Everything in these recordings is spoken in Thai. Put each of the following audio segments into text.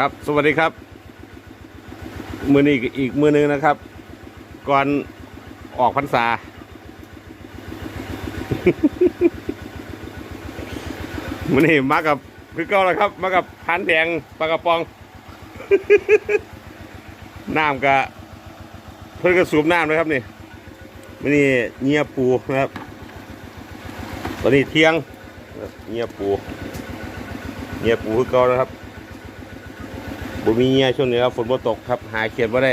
ครับ สวัสดีครับ มือนี้อีกมือหนึงนะครับ ก่อนออกพรรษา มือนี้มากับคือเก้าแล้วครับ มากับพันแดงปลากระปอง น้ำกะเพิ่นก็สูบน้ำเลยครับนี่มือนี้เงียปูนะครับ ตอนนี้เที่ยงเงียปูเงียปูคือเก่านะครับ บุมีเงียช่วงนี้ครับฝนบ่ตกครับ หาเขียนว่าได้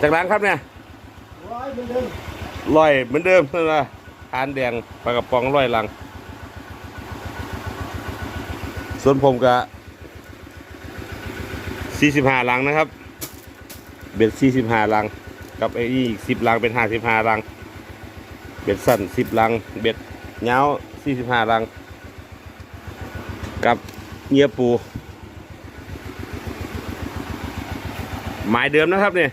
จากร้านครับเนี่ยร้อยเหมือนเดิมลอยเหมือนเดิมนั่นละทานแดงปลากระป๋องลอยหลัง ส่วนผมก็45ลังนะครับ เบ็ด45ลัง กับไอ้นี่อีก10ลังเป็น55ลัง เบ็ดสั้น10ลัง เบ็ดเงาว45ลัง กับเงียปู หมายเดิมนะครับเนี่ย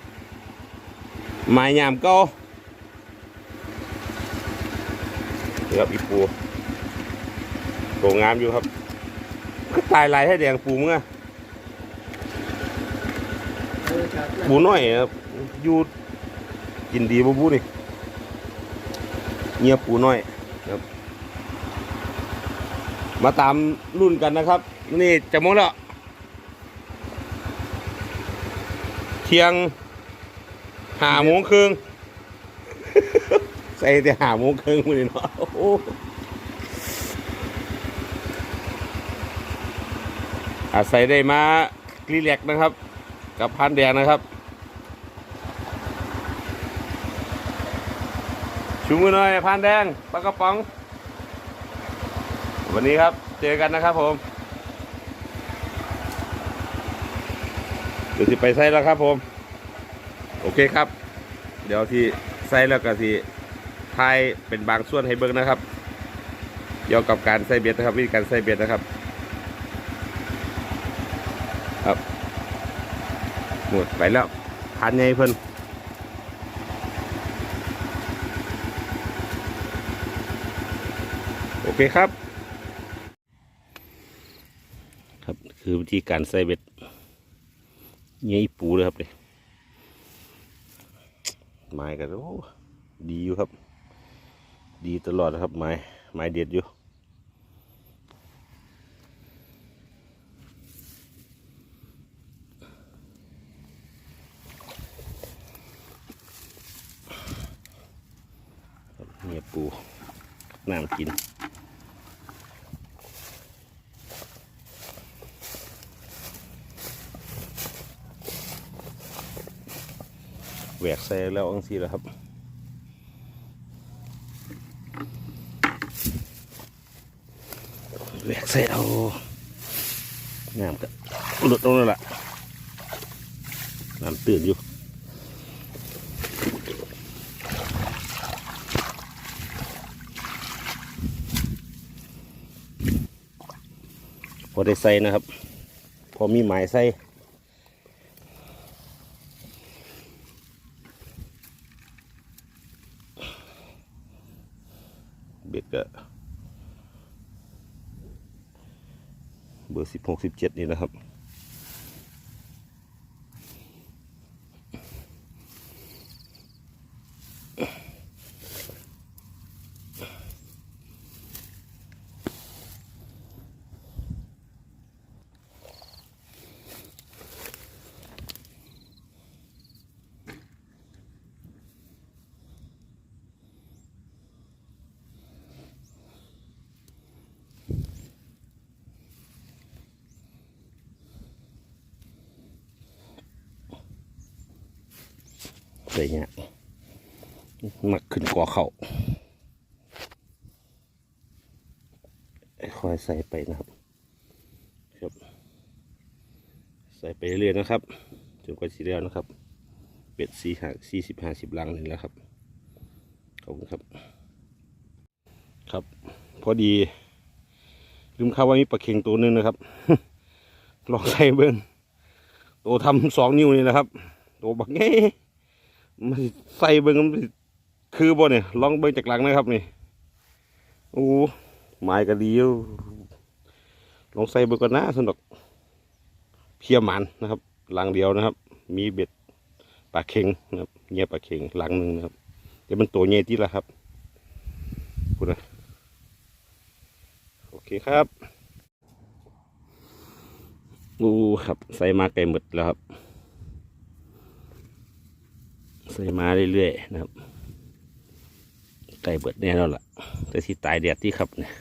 หมายยามเก็ครับอีปูโตงามอยู่ครับ ก็ตายลายให้แดงปูมึงอะปูน้อยครับอยู่กินดีบ่บูนี่เงียบปูน้อยครับ มาตามรุ่นกันนะครับ นี่จะโมงแล้ว เที่ยงหาโมงครึ่งใส่แต่หาโมงครึ่งมือนี่เนาะอาศัยได้มารีแลกนะครับ กับพันแดงนะครับชูมือหน่อยพันแดงปลากระป๋อง วันนี้ครับ เจอกันนะครับผม เดี๋ยวสิไปใส่แล้วครับผม โอเคครับ เดี๋ยวที่ใส่แล้วก็ที่ทายเป็นบางส่วนให้เบิ่งนะครับเกี่ยวกับการใส่เบ็ดนะครับวิธีการใส่เบ็ดนะครับ ครับหมดไปแล้วพันไงเพิ่นโอเคครับ ครับคือวิธีการใส่เบ็ด เงี้ยปูเลยครับเลยไม้กันโอ้ดีอยู่ครับ ดีตลอดนะครับไม้ไม้เด็ดอยู่เงียปูน้ำกิน วกใส่แล้วอังสีแล้วครับแหวกใส่เอาน้ำก็หลุดลงแล้วล่ะน้ำตื่นอยู่พอได้ใส่นะครับ พอมีหมายใส่เบ็ดก็เบอร์ สิบหกสิบเจ็ดนี่นะครับ ใส่เนี่ยมักขึ้นกอเขาคอยใส่ไปนะครับครับ ใส่ไปเรื่อยๆนะครับจนกว่าสีแล้วนะครับ เป็ดสี่ห้าสี่สิบห้าสิบลังนี่แหล้วครับขอบคุณครับ ครับ พอดีลืมข่าวว่ามีปลาเค็งตัวหนึงนะครับลองใส่เบิ้งตัวทำสองนิ้วนี่นะครับ ตัวบักแง มันใส่เบิ้งมันคือบ่เนี่ยลองเบิ้งจากหลังนะครับนี่โอ้ไม้ก็ดีลองใส่เบิ้งก่อนนะสนุกเขี่ยหมันนะครับหลังเดียวนะครับ มีเบ็ดปลาเค็งนะครับเงี้ยปลาเค็งหลังหนึ่งนะครับเดี๋ยวมันตัวเงี้ยที่ละครับพูดนะโอเคครับอู้ครับใส่มาไกลหมดแล้วครับ ใส่มาเรื่อยๆนะครับไก่เบิดแน่แล้วล่ะแต่ที่ตายแดดที่ครับเนี่ย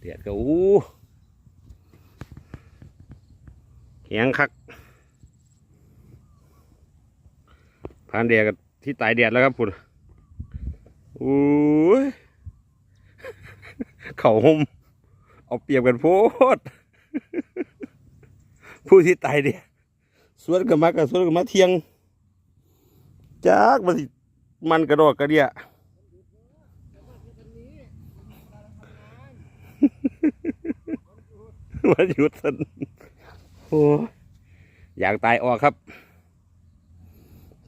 แดดก็อู้แข็งคักผ่านแดดกับที่ตายแดดแล้วครับคุณอู้ย เข่าห่ม เอาเปรียบกันโพดผู้ที่ตายเนี่ยสวนกันมากับสวนกันมาเทียงจากมันมันกระดอกกระเดียวันหยุดสันโอ้อยากตายออกครับ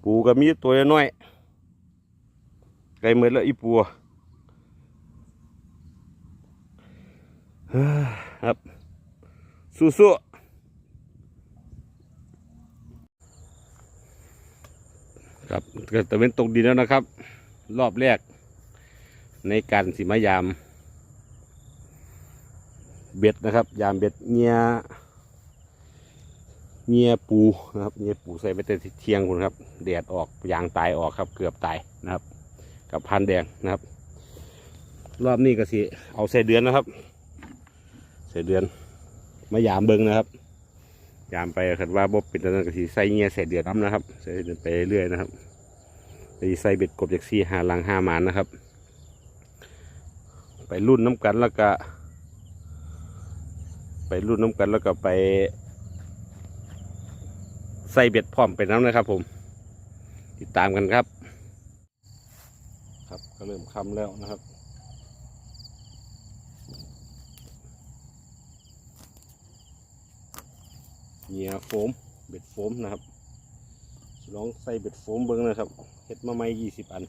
ปูก็มีตัวน้อยไกลเหมือนแล้วอีปัวเฮ้ย ครับ สู้ๆครับเกิดตะเวนตกดินแล้วนะครับ รอบแรก ในการสิมายาม เบ็ดนะครับ ยามเบ็ดเงียเงียปูนะครับเงียปูใส่ไปแต่เที่ยงคุณครับแดดออกยางตายออกครับ เกือบตายนะครับ กับพันแดงนะครับ รอบนี้ก็สิเอาใส่เดือนนะครับ ใส่เดือนมายามเบิงนะครับ ยามไปคันว่าบบเป็นตอนนั้นก็สิใส่เงียใส่เดือนน้ำนะครับใส่เดือนไปเรื่อยนะครับไปใส่เบ็ดกบจากซี่หาลังห้าหมานนะครับ ไปรุ่นน้ำกันแล้วก็ ไปรุ่นน้ำกันแล้วก็ไป ใส่เบ็ดพร้อมไปน้ำนะครับ ผม ติดตามกันครับ ครับก็เริ่มคำแล้วนะครับ เหยียโฟมเบ็ดโฟมนะครับลองใส่เบ็ดโฟมเบิ้งนะครับเฮ็ดมาไม่ยี่สิบอัน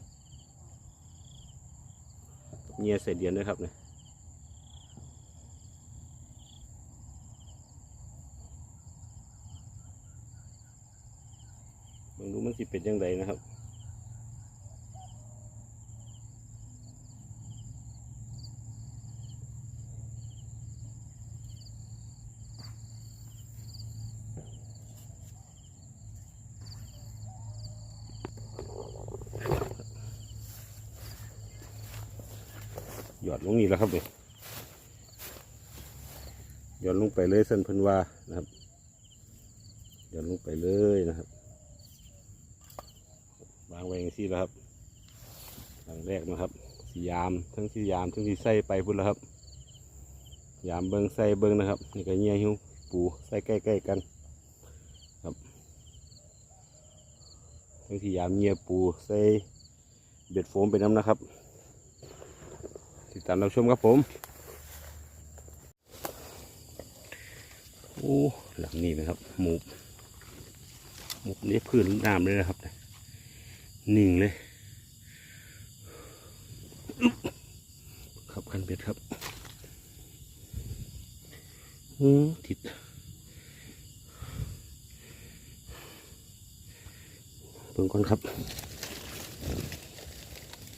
เหยียใส่เดียนด้วยครับเนี่ยเบิ้งดูมันสิเป็นยังไงนะครับ ลงนี่แล้วครับเนี่ยหยอดลงไปเลยเส้นพันวานะครับหยอดลงไปเลยนะครับวางไว้อย่างที่แล้วครับหลังแรกนะครับสียามทั้งสียามทั้งสีไส้ไปพุ่นแล้วครับ ยามเบิงไส้เบิงนะครับนี่ก็เงี้ยหิวปูไส้ใกล้ๆกันครับทั้งสียามเงี้ยปูไส้เบ็ดโฟมไปน้ำนะครับ ติดตามรับชมครับผมโอ้หลังนี้นะครับหมูหมูนี้พื้นน้ำเลยนะครับนิ่งเลยอึ๊บครับคันเบ็ดครับอืมติดเบิ่งก่อนครับ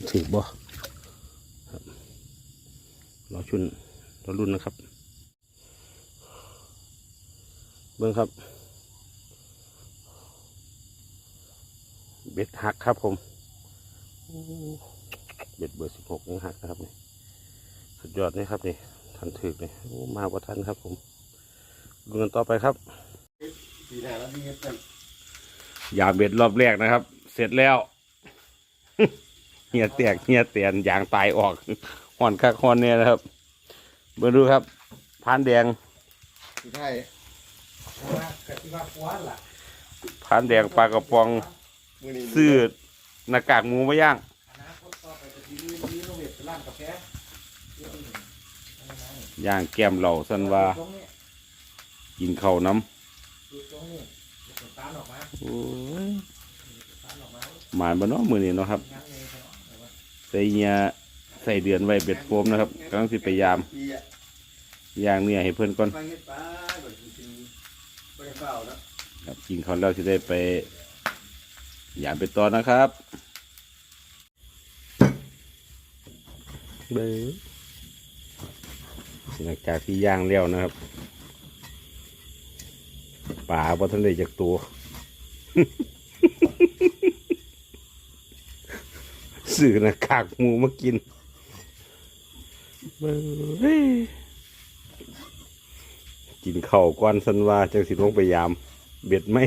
ถือบ่ รอชุนรอรุ่นนะครับ เบิ้งครับ เบ็ดหักครับผมโอ้เบ็ดเบอร์สิบหกยังหักนะครับนี่สุดยอดนี่ครับนี่ทันถึกเลยโอ้มากกว่าทันครับผมดูกันต่อไปครับปีหน้าแล้วมีเงินกันยาเบ็ดรอบแรกนะครับ เสร็จแล้วเฮียแตกเฮียเตียนยางตายออก ห่อนคักห่อนเนี่ยนะครับเบิ่งดูครับพานแดงที่ไทยว่ากะทิว่าคว้านล่ะพานแดงปลากระป๋องมือนี้ซื้อหน้ากากหมูมาย่างอนาคตต่อไปจะมีมีโรงเรียนเป็นร้านกาแฟย่างแก้มเหล่าสันว่าตรงนี้กินข้าวน้ดูตรงนี้เดี๋ยวผมตามออกมาำโอ้ยตามออกมาหมานบ่เนาะมือนี้เนาะครับงั้นเลยเนาะแต่ว่าใส่เงียโฟ ใส่เดือนไว้เบ็ดโฟมนะครับกำลังสิไปยามย่างเนี่ยให้เพื่อนก่อนกินเฝ้าเนาะครับกินเขาแล้วจะได้ไปยามไปต่อนะครับเบ้อหลังจากที่ย่างแล้วนะครับป่าบอทันได้จากตัว สื่อนะกากหมูมากิน กินข้าวก้อนสันว่าจังสิลงไปยาม เบ็ดไหม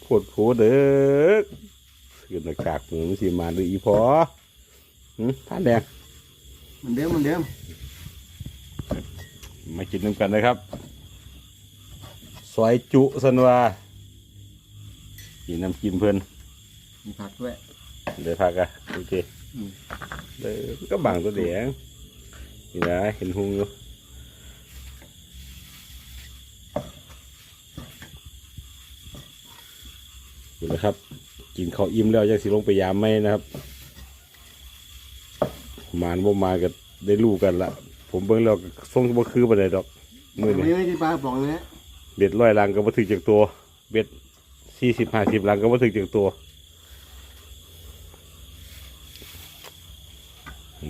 โพดโพเด้อสื่อหน้ากากหมูมันสิมาหรืออีพอหึท่านแดงเหมือนเดิมเหมือนเดิมมากินน้ำกันนะครับซอยจุสันว่ากินน้ำกินเพื่อนมีผักด้วยเดี๋ยวพักอะโอเค อืมเดี๋ยวก็บังตัวเดียงนี่นะเห็นหุงอยู่นี่นะครับกินข้าวอิ่มแล้วยังสิลงไปยามไม่นะครับหมานบ่มาก็ได้รู้กันละผมเบิ่งแล้วก็ทรงบ่คือบ่ได้ดอกมือไม่นี้ไม่กินปลากระป๋องเลยนะเบ็ดร้อยลังก็บ่ถึงจากตัว เบ็ดสี่สิบห้าสิบลังก็บ่ถึงจากตัว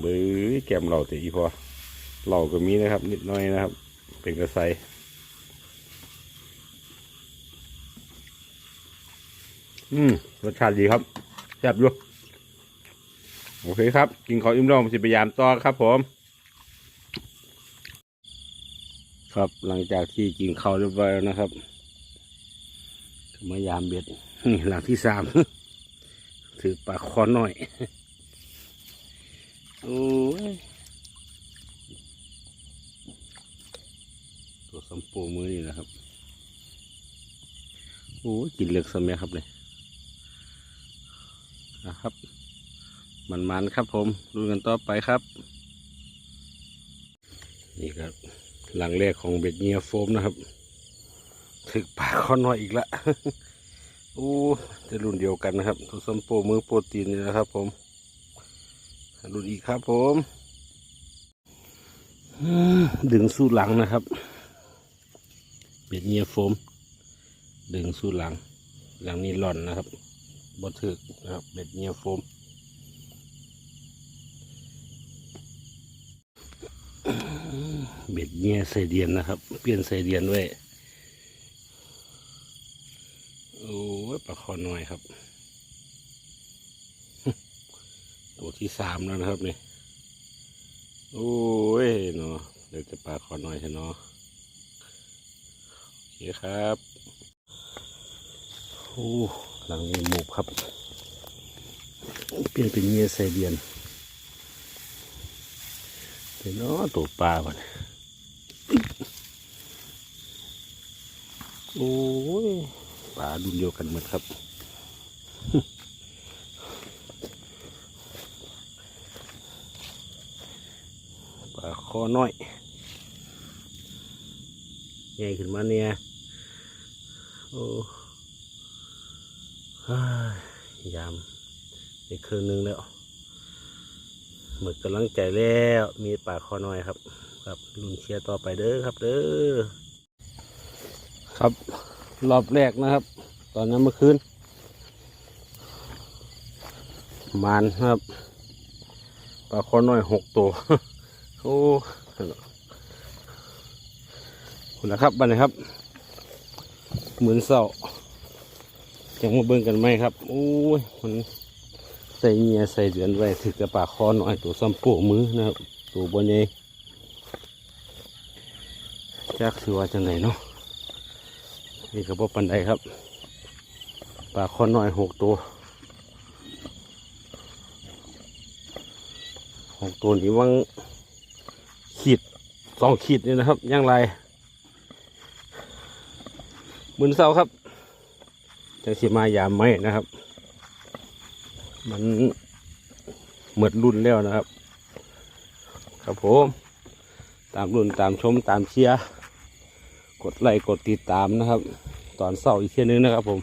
เบื้อแกมเราแต่อีพอเราก็มีนะครับ นิดหน้อยนะครับ เป็นกระใสอืมรสชาติดีครับแซ่บอยู่โอเคครับ กินข้าวอิ่มแล้วผมสิพยายามต่อครับผม ครับหลังจากที่กินข้าวเรียบร้อยแล้วนะครับมายามเบ็ดนี่หลังที่สามถือปลาคอหน่อย โอ้ยตัวสัมโปมือนี่นะครับ โอ้ยกินเหลือกสมัยครับเลยนะครับ มันมันๆครับผมดูกันต่อไปครับ นี่ครับ หลังแรกของเบ็ดเงียโฟมนะครับ ถึกปลาข้อน้อยอีกละโอ้จะรุ่นเดียวกันนะครับทุกสมโปมือโปรตีนนี่นะครับผม รุ่นอีกครับผมดึงสู้หลังนะครับ เบ็ดเงียโฟม ดึงสู้หลัง หลังนี้หล่อนนะครับบดถึกนะครับ เบ็ดเงียโฟมเบ็ดเงี้ยใส่เดียนนะครับ เปลี่ยนใส่เดียนไว้โอ้ยปลาคอน้อยครับ ตัวที่สามแล้วนะครับนี่โอ้ยเนาะเดี๋ยวจะปลาคอน้อยใช่เนาะโอเคครับโอ้หลังนี้หมูครับ เปลี่ยนเป็นเงี้ยใส่เดียนเดี๋ยวเนาะตัวปลาบัดโอ้ยปลาดุนเดียวกันหมดครับ ปลา คอน้อย ใหญ่ขึ้นมาเนี่ย โอ้ยามอีกครึ่งหนึงแล้ว หมดกำลังใจแล้ว มีปลาคอน้อยครับ ครับลุ้นเชียร์ต่อไปเด้อครับเด้อ ครับรอบแรกนะครับ ตอนนั้นเมื่อคืนมานครับปลาคอน้อยหกตัว โอ้คุณนะครับบันนี้ครับเหมือนเสายังมาเบิ่งกันไหมครับโอ้ยมันใส่เงียใส่เดือนไว้ถึกจะปากคอหน่อยตัวซ้ำโปะมือนะครับ ตัวบนใหญ่จักสิว่าจังไหนเนาะนี่ก็บ่ปันใดครับ ปลาคอหน้อยหกตัวหกตัวนี้วัง ขีดสองขีดนี่นะครับย่างไรมืนเศร้าครับจังสิมายามไม่นะครับ มันเหมือดรุ่นแล้วนะครับ ครับผมตามรุ่นตามชมตามเชียร์กดไลค์กดติดตามนะครับ ตอนเสาอีกเที่ยนึงนะครับผม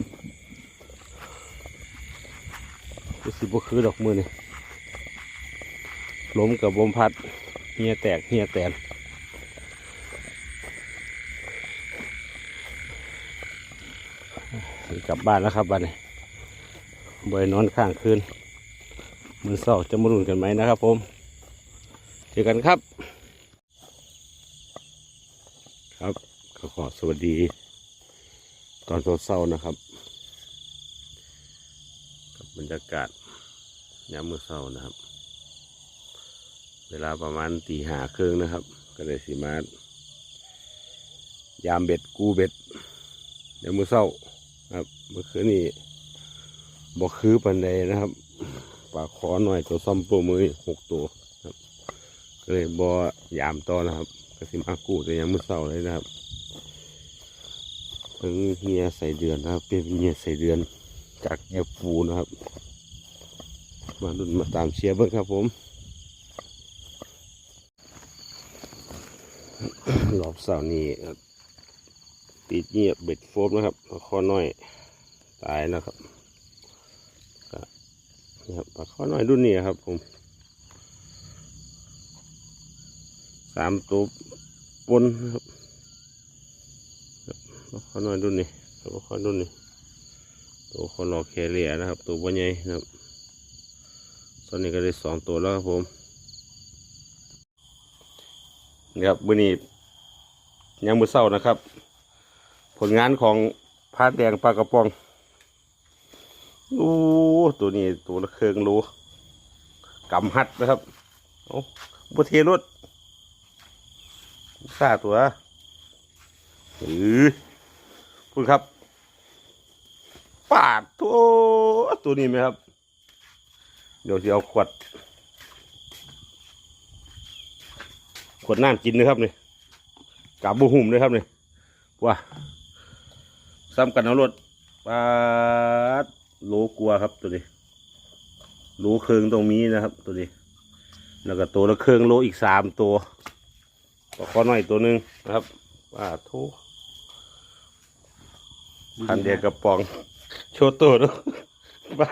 สิบ่คือดอกมือนี่ล้มกับบมพัด เฮียแตกเฮียแตนกลับบ้านแล้วครับบ้านนี้บอยนอนข้างคืนมือเศร้าจะมารุนกันไหมนะครับผมเจอกันครับ ครับก็ขอสวัสดี ตอนเศร้าๆนะครับ กับบรรยากาศยามมือเช้านะครับ เวลาประมาณตีหาครึ่งนะครับ ก็เลยสิมายามเบ็ดกูเบ็ด เดี๋ยวมือเช้าครับเมื่อคืนนี้บ่คือปันใดนะครับปลาขอหน่อยตัวซ้ำโปรมือหกตัวครับ ก็เลยบ่ยามต่อนะครับก็สิมากูแต่ยังมื้อเช้าเลยนะครับเพิ่งเฮียใส่เดือนนะครับเป็นเฮียใส่เดือนจากเฮียฟูนะครับ มาดุนมาตามเชียร์เบิ้งครับผม ร อบเสาร์นี้ติดเงียบเบ็ดโฟมนะครับข้อน้อยตายนะครับนี่ครับปลาข้อน้อยรุ่นนี้ครับผมสามตัวปนครับครับปลาข้อน้อยรุ่นนี้ปลาข้อรุ่นนี้ตัวคนรอแคเรียนะครับ ตัวบัวใหญ่นะครับตอนนี้ก็ได้สองตัวแล้วครับผมนี่ครับมื้อนี้ ยังมือเช้านะครับ ผลงานของพาดแดงปลากระป๋องโอ้ตัวนี้ตัวเครื่องโลกำหัดนะครับโอ้บุเทรถซาตัวเออพูดครับ ปาดตัวตัวนี้ไหมครับ เดี๋ยวจะเอาขวด ขวดน้ำกินนะครับนี่ กาบบูหุ่มเลยครับนี่ว้าซ้ำกันเอารถปาดโลกลัวครับตัวนี้โลเครืองตรงนี้นะครับ ตัวนี้ แล้วก็ตัวละเครืองโลอีกสามตัวก็ขอหน่อยตัวหนึ่งนะครับว่าทุพันเดียกระป๋อง โชว์ตัวด้วยบ้า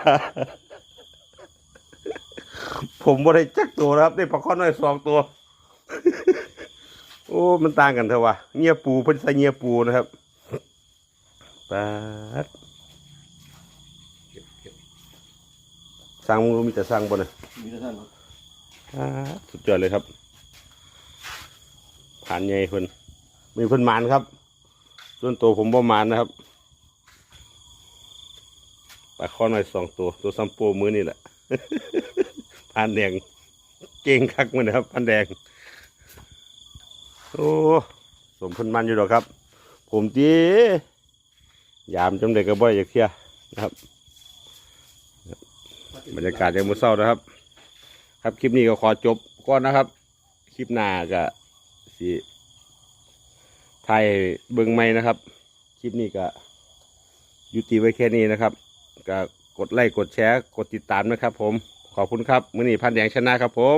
ผมบ่ได้จักตัวนะครับได้ปลาข้อน้อยสองตัว โอ้ มันต่างกันเถอะวะเงียปูเพิ่นใส่เงียปูนะครับปาดเก็บเก็บสั่งมึงรู้มีแต่สั่งบ่เลยมีท่านครับปาสุดยอดเลยครับ ผ่านใหญ่เพิ่นมีเพิ่นหมานครับ ส่วนตัวผมบ่หมานนะครับปลาข้อหน้อยสองตัว ตัวซัมโปมือนี่แหละ ผ่านแดง เก่งคักมันนะครับพันแดง โอ้สมพันมันอยู่หรอครับ ผมจียามจำเด็กกระบ่อยอยากเที่ยนะครับ บรรยากาศยังมือเศร้านะครับ ครับคลิปนี้ก็ขอจบก่อนนะครับ คลิปหน้าก็สิไทยเบิ่งไม่นะครับ คลิปนี้ก็ยุติไว้แค่นี้นะครับก็กดไลค์กดแชร์ กดติดตามนะครับ ผมขอบคุณครับ มือนี้พันแดงชนะครับผม